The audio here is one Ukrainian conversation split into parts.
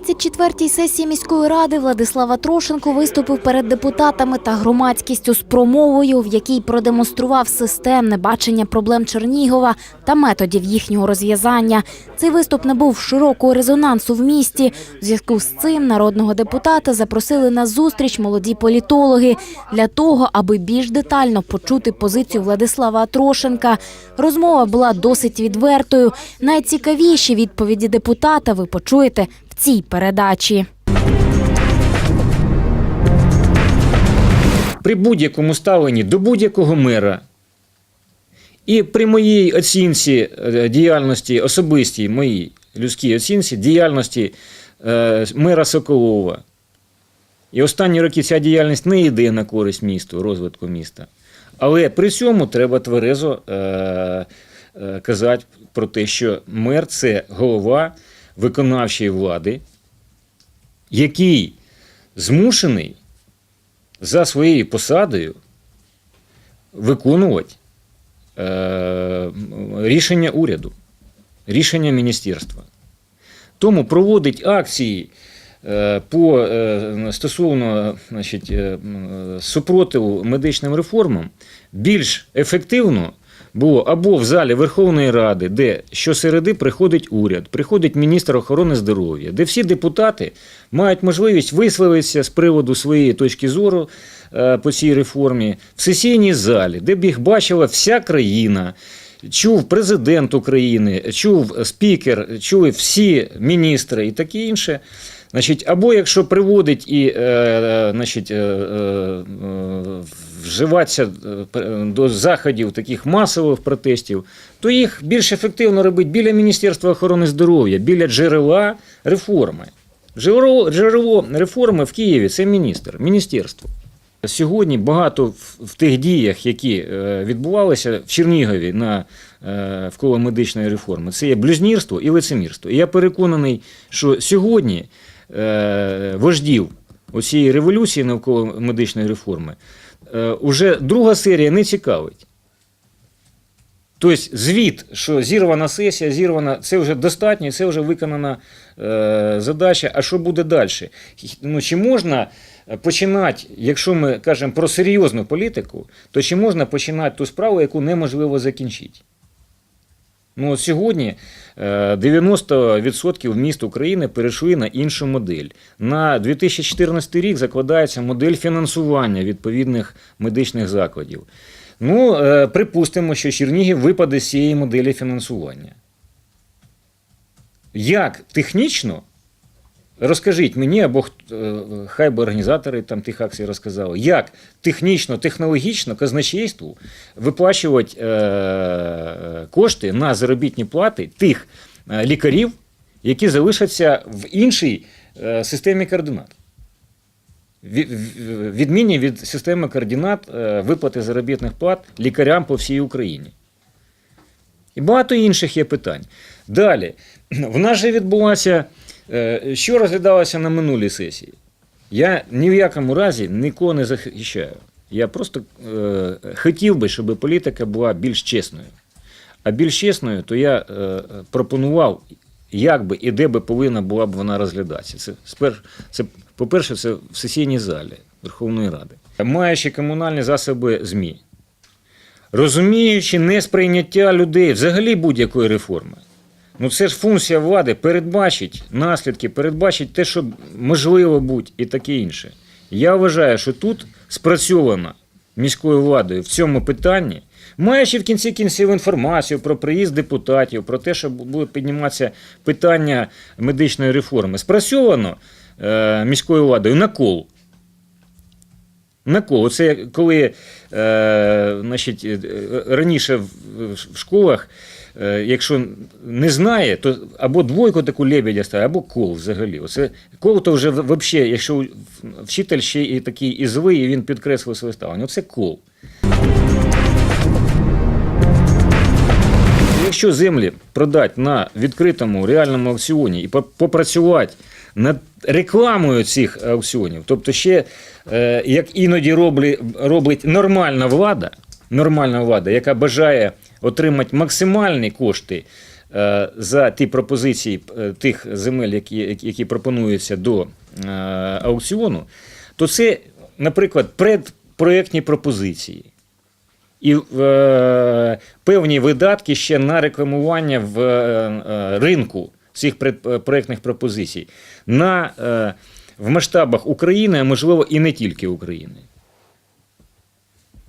34-й сесії міської ради Владислава Трошенко виступив перед депутатами та громадськістю з промовою, в якій продемонстрував системне бачення проблем Чернігова та методів їхнього розв'язання. Цей виступ набув широкого резонансу в місті. У зв'язку з цим народного депутата запросили на зустріч молоді політологи для того, аби більш детально почути позицію Владислава Трошенка. Розмова була досить відвертою. Найцікавіші відповіді депутата ви почуєте цій передачі. при будь-якому ставленні до будь-якого мера і при моїй оцінці е, діяльності, особистій моїй людській оцінці діяльності е, мера Соколова. І останні роки ця діяльність не йде на користь місту, розвитку міста. Але при цьому треба тверезо е, е, казати про те, що мер це голова виконавчої влади, який змушений за своєю посадою виконувати е, рішення уряду, рішення міністерства. Тому проводить акції е, по, е, стосовно значить, супротиву медичним реформам більш ефективно було або в залі Верховної Ради, де щосереди приходить уряд, приходить міністр охорони здоров'я, де всі депутати мають можливість висловитися з приводу своєї точки зору е, по цій реформі в сесійній залі, де б їх бачила вся країна. Чув президент України, чув спікер, чули всі міністри і таке інше. Значить, або якщо приводить і е, е, значить, е, вживатися е, до заходів таких масових протестів, то їх більш ефективно робити біля Міністерства охорони здоров'я, біля джерела реформи. Джерело, реформи в Києві це міністр, міністерство. Сьогодні багато в, тих діях, які е, відбувалися в Чернігові на е, вколо медичної реформи, це є блюзнірство і лицемірство. І я переконаний, що сьогодні е, вождів оцієї революції навколо медичної реформи е, уже друга серія не цікавить. Тобто звіт, що зірвана сесія, зірвана, це вже достатньо, це вже виконана е, задача. А що буде далі? Ну, чи можна починати, якщо ми кажемо про серйозну політику, то чи можна починати ту справу, яку неможливо закінчити? Ну, от сьогодні е, 90% міст України перейшли на іншу модель. На 2014 рік закладається модель фінансування відповідних медичних закладів. Ну, е, припустимо, що Чернігів випаде з цієї моделі фінансування. Як технічно? Розкажіть мені, або е, хай би організатори там тих акцій розказали, як технічно, технологічно казначейству виплачувати е, кошти на заробітні плати тих е, лікарів, які залишаться в іншій системі координат. Відмінні від системи координат виплати заробітних плат лікарям по всій Україні. І багато інших є питань. Далі, в нас же відбулося, е, що розглядалося на минулій сесії. Я ні в якому разі нікого не захищаю. Я просто е, хотів би, щоб політика була більш чесною. А більш чесною, то я е, пропонував, як би і де би повинна була б вона розглядатися. Це, спер- це, по-перше, це в сесійній залі Верховної Ради. Маючи комунальні засоби ЗМІ, розуміючи несприйняття людей взагалі будь-якої реформи. Ну це ж функція влади передбачить наслідки, передбачить те, що можливо бути, і таке інше. Я вважаю, що тут спрацьовано міською владою в цьому питанні, маючи в кінці кінців інформацію про приїзд депутатів, про те, що буде підніматися питання медичної реформи, спрацьовано е, міською владою на кол. На кол. Це коли е, значить, е, раніше в, школах, е, якщо не знає, то або двойку таку лебедя ставить, або кол взагалі. Оце кол то вже взагалі, якщо вчитель ще і такий і злий, і він підкреслив своє ставлення. Це кол. Якщо землі продати на відкритому реальному аукціоні і по- попрацювати над рекламою цих аукціонів, тобто ще е, як іноді роблі, робить нормальна влада, нормальна влада, яка бажає отримати максимальні кошти е, за ті пропозиції е, тих земель, які, які- пропонуються до е, аукціону, то це, наприклад, предпроєктні пропозиції. І е, певні видатки ще на рекламування в е, е, ринку цих пред- проєктних пропозицій на, е, в масштабах України, а можливо і не тільки України.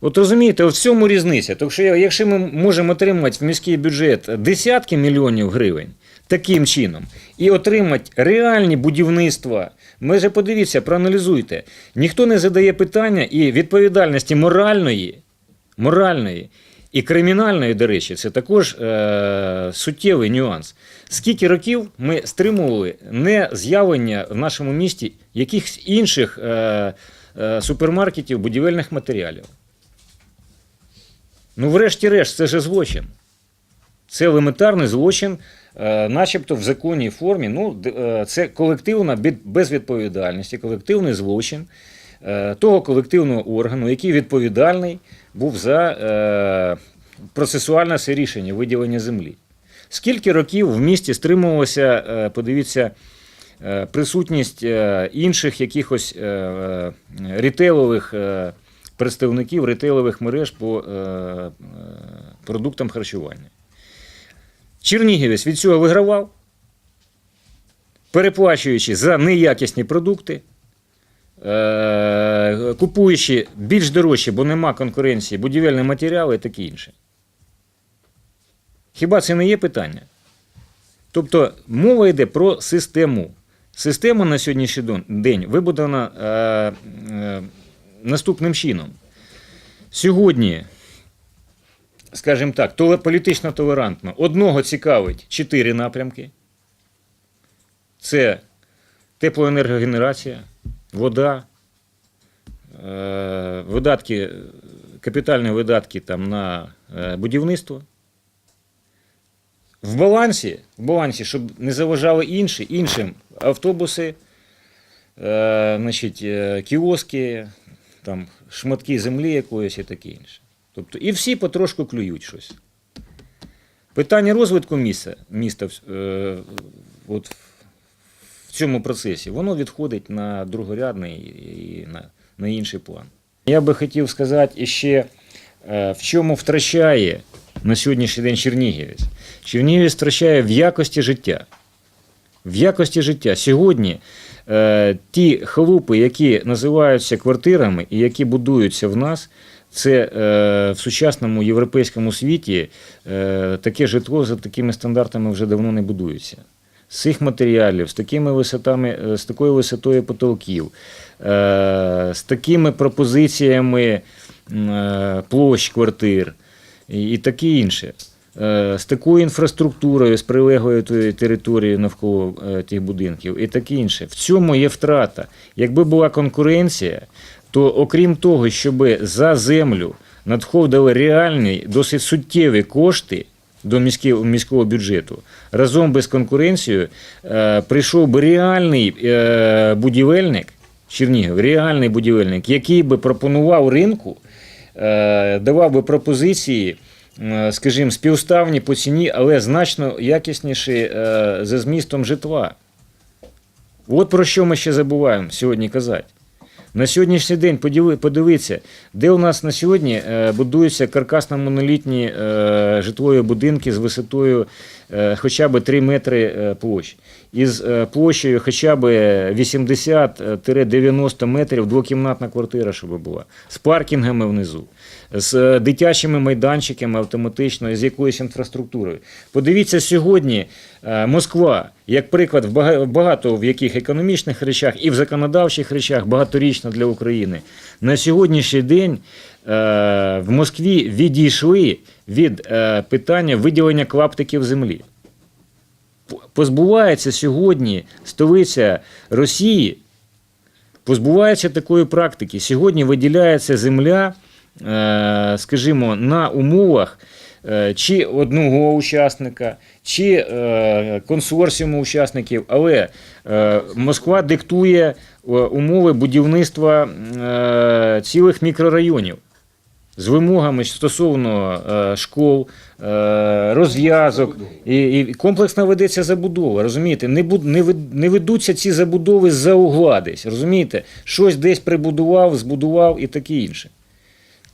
От розумієте, в цьому різниця. Тому що якщо ми можемо отримати в міський бюджет десятки мільйонів гривень таким чином і отримати реальні будівництва, ми же подивіться, проаналізуйте. Ніхто не задає питання і відповідальності моральної, моральної і кримінальної, до речі, це також е, суттєвий нюанс. Скільки років ми стримували не з'явлення в нашому місті якихось інших е, е, супермаркетів будівельних матеріалів? Ну, врешті-решт, це ж злочин. Це елементарний злочин, е, начебто в законній формі. Ну, е, це колективна безвідповідальність, колективний злочин того колективного органу, який відповідальний був за е, процесуальне це рішення виділення землі. Скільки років в місті стримувалося, е, подивіться, е, присутність е, інших якихось е, е, рітейлових е, представників рітейлових мереж по е, е, продуктам харчування. Чернігівець від цього вигравав, переплачуючи за неякісні продукти, е, купуючи більш дорожчі, бо нема конкуренції, будівельні матеріали і таке інше. Хіба це не є питання? Тобто мова йде про систему. Система на сьогоднішній день вибудована е, е, наступним чином. Сьогодні, скажімо так, політично толерантно, одного цікавить чотири напрямки. Це теплоенергогенерація, вода, е, видатки, капітальні видатки там, на е, будівництво. В балансі, в балансі, щоб не заважали інші, іншим автобуси, е, значить, кіоски, там, шматки землі якоїсь і таке інше. Тобто, і всі потрошку клюють щось. Питання розвитку міста, міста е, от, цьому процесі, воно відходить на другорядний і на, на інший план. Я би хотів сказати іще, е, в чому втрачає на сьогоднішній день Чернігівець. Чернігівець втрачає в якості життя. В якості життя. Сьогодні е, ті халупи, які називаються квартирами і які будуються в нас, це е, в сучасному європейському світі е, таке житло за такими стандартами вже давно не будується. З цих матеріалів, з такими висотами, е, з такою висотою потолків, е, з такими пропозиціями е, площ квартир і, таке інше. З такою інфраструктурою, з прилеглою територією навколо тих будинків і таке інше. В цьому є втрата. Якби була конкуренція, то окрім того, щоб за землю надходили реальні, досить суттєві кошти до міського, бюджету, разом без конкуренцією е, прийшов би реальний е, будівельник, Чернігів, реальний будівельник, який би пропонував ринку, е, давав би пропозиції, скажімо, співставні по ціні, але значно якісніші за змістом житла. От про що ми ще забуваємо сьогодні казати. На сьогоднішній день подивіться, де у нас на сьогодні е, будуються каркасно-монолітні е, житлові будинки з висотою е, хоча б 3 метри площ. Із площею хоча б 80-90 метрів двокімнатна квартира, щоб була, з паркінгами внизу, з дитячими майданчиками автоматично, з якоюсь інфраструктурою. Подивіться сьогодні е, Москва, як приклад, в багато в яких економічних речах і в законодавчих речах багаторічна для України. На сьогоднішній день е, в Москві відійшли від е, питання виділення клаптиків землі. Позбувається сьогодні столиця Росії, позбувається такої практики. Сьогодні виділяється земля, скажімо, на умовах е, чи одного учасника, чи е, консорціуму учасників, але е, Москва диктує е, умови будівництва е, цілих мікрорайонів. з вимогами стосовно е, школ, е, розв'язок, і, і комплексно ведеться забудова. Розумієте, не, буд, не, не ведуться ці забудови за угла десь. Розумієте, щось десь прибудував, збудував і таке інше.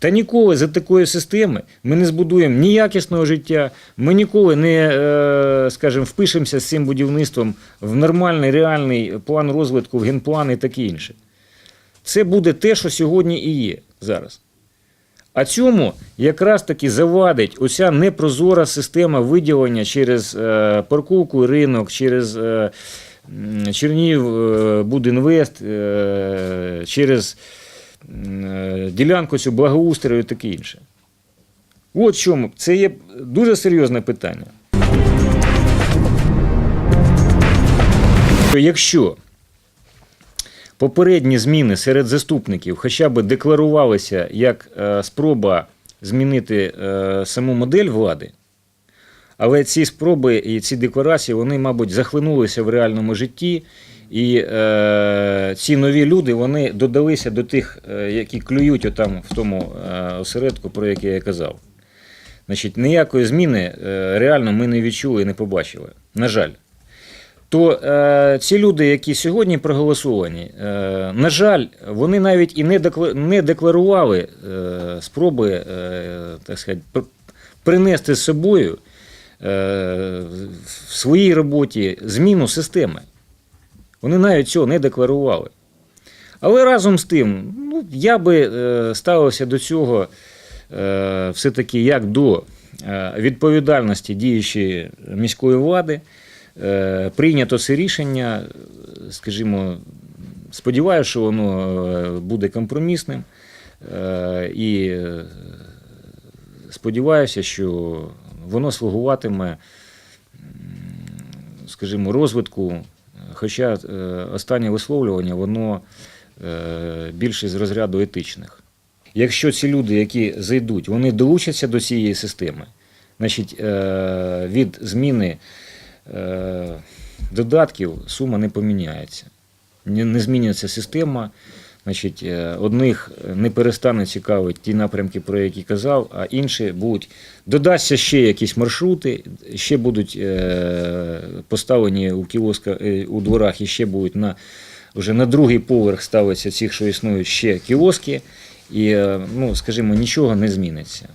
Та ніколи за такої системи ми не збудуємо ні якісного життя, ми ніколи не, е, скажімо, впишемося з цим будівництвом в нормальний реальний план розвитку, в генплан і таке інше. Це буде те, що сьогодні і є зараз. А цьому якраз таки завадить оця непрозора система виділення через е, парковку ринок, через е, Чернігів Будінвест, через ділянку цю благоустрою і таке інше. От чому. Це є дуже серйозне питання. Якщо попередні зміни серед заступників хоча б декларувалися як е, спроба змінити е, саму модель влади, але ці спроби і ці декларації, вони, мабуть, захлинулися в реальному житті, і е, ці нові люди вони додалися до тих, е, які клюють отам в тому е, осередку, про який я казав. Значить, ніякої зміни е, реально ми не відчули і не побачили. На жаль. То е, ці люди, які сьогодні проголосовані, е, на жаль, вони навіть і не, декла- не декларували е, спроби е, так сказати, пр- принести з собою е, в своїй роботі зміну системи. Вони навіть цього не декларували. Але разом з тим, ну, я би е, ставився до цього е, все-таки як до е, відповідальності діючої міської влади. Е, Прийнято це рішення, скажімо, сподіваюся, що воно е, буде компромісним. Е, І е, сподіваюся, що воно слугуватиме, скажімо, розвитку. Хоча е, останнє висловлювання, воно е, більше з розряду етичних. Якщо ці люди, які зайдуть, вони долучаться до цієї системи, значить е, від зміни додатків сума не поміняється. Не, змінюється система. Значить, е, одних не перестане цікавити ті напрямки, про які казав, а інші будуть. Додасться ще якісь маршрути, ще будуть е, поставлені у кіоска, е, у дворах і ще будуть на, вже на другий поверх ставиться цих, що існують ще кіоски. І, е, ну, скажімо, нічого не зміниться.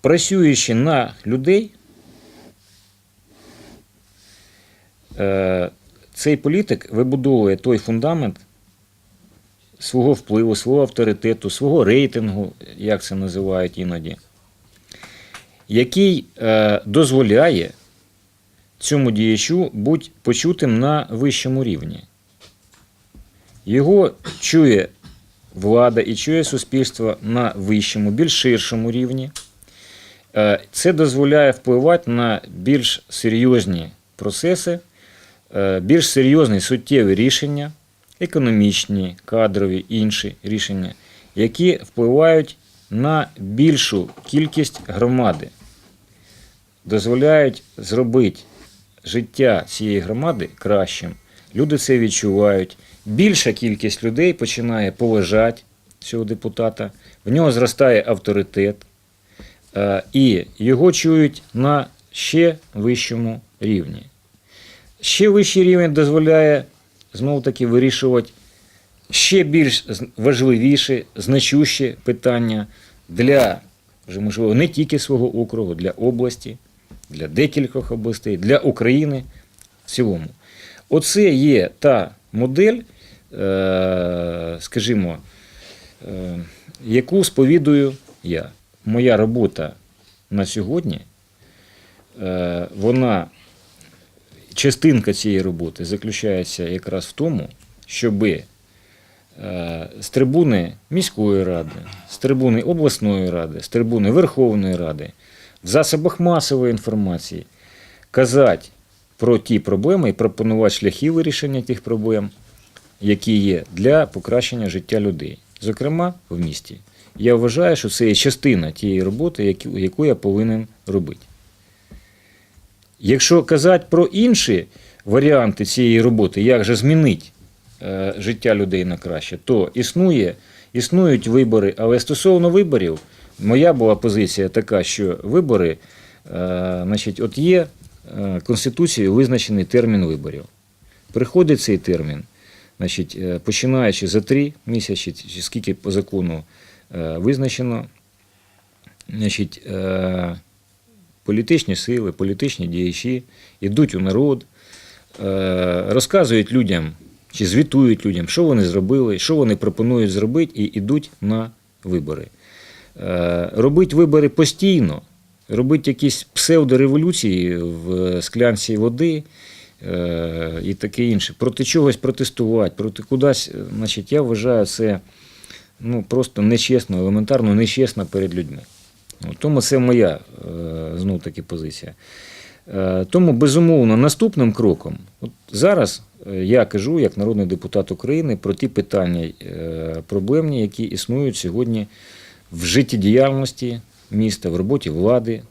Працюючи на людей, е, цей політик вибудовує той фундамент свого впливу, свого авторитету, свого рейтингу, як це називають іноді, який е, дозволяє цьому діячу бути почутим на вищому рівні. Його чує влада і чує суспільство на вищому, більш ширшому рівні. Е, Це дозволяє впливати на більш серйозні процеси, більш серйозні суттєві рішення, економічні, кадрові інші рішення, які впливають на більшу кількість громади, дозволяють зробити життя цієї громади кращим. Люди це відчувають. Більша кількість людей починає поважати цього депутата, в нього зростає авторитет, е, і його чують на ще вищому рівні. Ще вищий рівень дозволяє знову таки вирішувати ще більш важливіші, значущі питання для, вже можливо, не тільки свого округу, для області, для декількох областей, для України в цілому. Оце є та модель, е, скажімо, е, яку сповідую я. Моя робота на сьогодні, е, вона, частинка цієї роботи заключається якраз в тому, щоби е, з трибуни міської ради, з трибуни обласної ради, з трибуни Верховної Ради, в засобах масової інформації казати про ті проблеми і пропонувати шляхи вирішення тих проблем, які є для покращення життя людей, зокрема в місті. Я вважаю, що це є частина тієї роботи, яку- яку я повинен робити. Якщо казати про інші варіанти цієї роботи, як же змінити е, життя людей на краще, то існує, існують вибори. Але стосовно виборів, моя була позиція така, що вибори, е, значить, от є е, Конституцією визначений термін виборів. Приходить цей термін, значить, починаючи за три місяці, чи скільки по закону визначено, значить, політичні сили, політичні діячі йдуть у народ, е, розказують людям чи звітують людям, що вони зробили, що вони пропонують зробити, і йдуть на вибори. Е, Робить вибори постійно, робить якісь псевдореволюції в склянці води е, і таке інше. Проти чогось протестувати, проти кудись, значить, я вважаю це ну, просто нечесно, елементарно нечесно перед людьми. От, Тому це моя знов таки позиція. Е, Тому, безумовно, наступним кроком, от зараз е, я кажу як народний депутат України про ті питання е, проблемні, які існують сьогодні в життєдіяльності міста, в роботі влади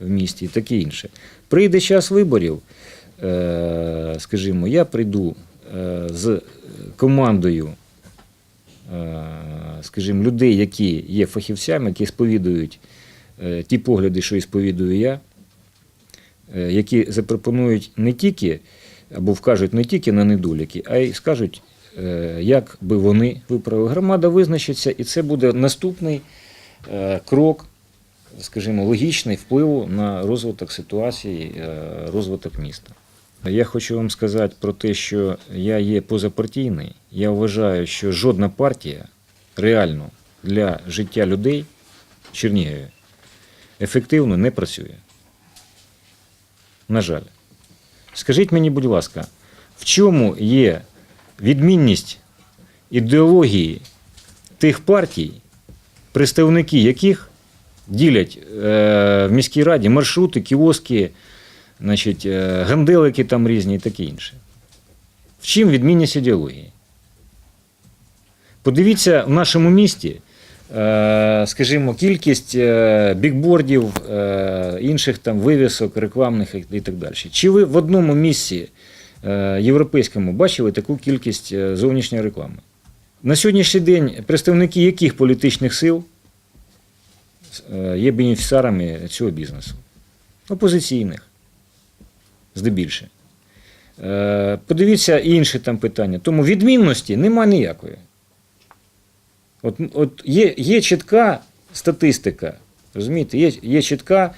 в місті і таке інше. Прийде час виборів, е, скажімо, я прийду е, з командою е, скажімо, людей, які є фахівцями, які сповідують е, ті погляди, що і сповідую я, е, які запропонують не тільки або вкажуть не тільки на недоліки, а й скажуть, е, як би вони виправили. Громада визначиться, і це буде наступний крок, скажімо, логічний впливу на розвиток ситуації, розвиток міста. Я хочу вам сказати про те, що я є позапартійний. Я вважаю, що жодна партія реально для життя людей в Чернігові ефективно не працює. На жаль. Скажіть мені, будь ласка, в чому є відмінність ідеології тих партій, представники яких ділять е, в міській раді маршрути, кіоски, значить, е, ганделики там різні і таке інше. В чим відмінність ідеології? Подивіться в нашому місті, е, скажімо, кількість е, бікбордів, е, інших там вивісок, рекламних і так далі. Чи ви в одному місці європейському бачили таку кількість зовнішньої реклами? На сьогоднішній день представники яких політичних сил є бенефіціарами цього бізнесу? Опозиційних, здебільше. Подивіться інші там питання. Тому відмінності нема ніякої. От, от є, є чітка статистика, розумієте, є, є чітка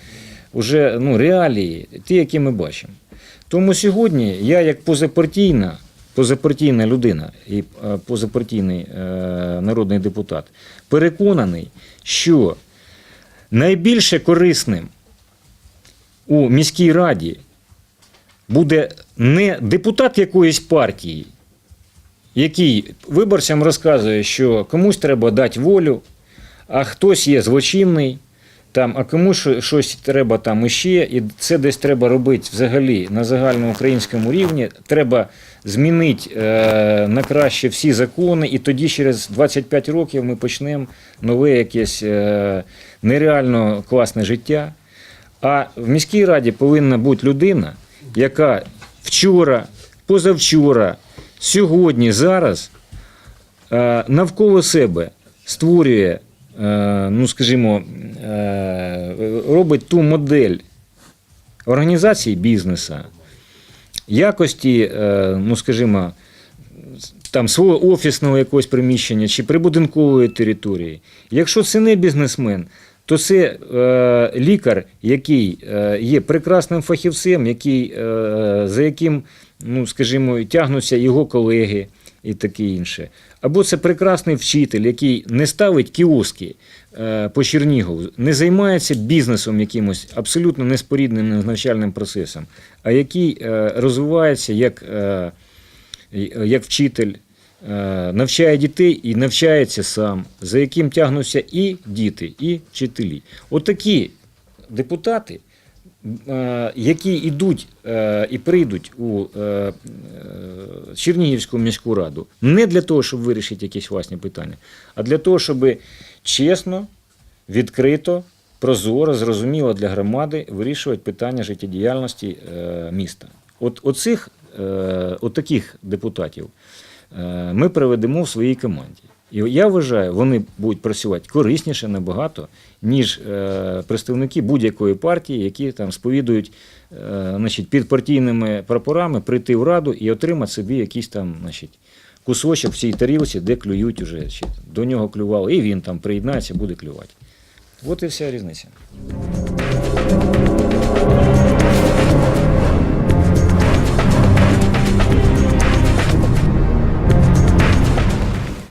уже, ну, реалії, ті, які ми бачимо. Тому сьогодні я, як позапартійна, позапартійна людина і е, позапартійний е, народний депутат, переконаний, що найбільше корисним у міській раді буде не депутат якоїсь партії, який виборцям розказує, що комусь треба дати волю, а хтось є злочинний, там, а комусь щось треба там іще, і це десь треба робити взагалі на загальноукраїнському рівні. Треба змінити е, на краще всі закони, і тоді через 25 років ми почнемо нове якесь е, нереально класне життя. А в міській раді повинна бути людина, яка вчора, позавчора, сьогодні, зараз е, навколо себе створює, е, ну скажімо, е, робить ту модель організації бізнесу, якості, ну скажімо, там свого офісного якогось приміщення чи прибудинкової території. Якщо це не бізнесмен, то це е, лікар, який є прекрасним фахівцем, який, е, за яким, ну, скажімо, тягнуться його колеги і таке інше. Або це прекрасний вчитель, який не ставить кіоски е, по Чернігову, не займається бізнесом якимось абсолютно неспорідним навчальним процесом, а який е, розвивається як, е, як вчитель, навчає дітей і навчається сам, за яким тягнуться і діти, і вчителі. Отакі депутати, які йдуть е, і прийдуть у е, е, Чернігівську міську раду не для того, щоб вирішити якісь власні питання, а для того, щоб чесно, відкрито, прозоро, зрозуміло для громади вирішувати питання життєдіяльності е, міста. От оцих, е, от таких депутатів е, ми приведемо в своїй команді. І я вважаю, вони будуть працювати корисніше набагато, ніж е, представники будь-якої партії, які там сповідують е, значить, під партійними прапорами прийти в раду і отримати собі якийсь там значить, кусочок в цій тарілці, де клюють уже. Чи до нього клювали, і він там приєднається, буде клювати. От і вся різниця.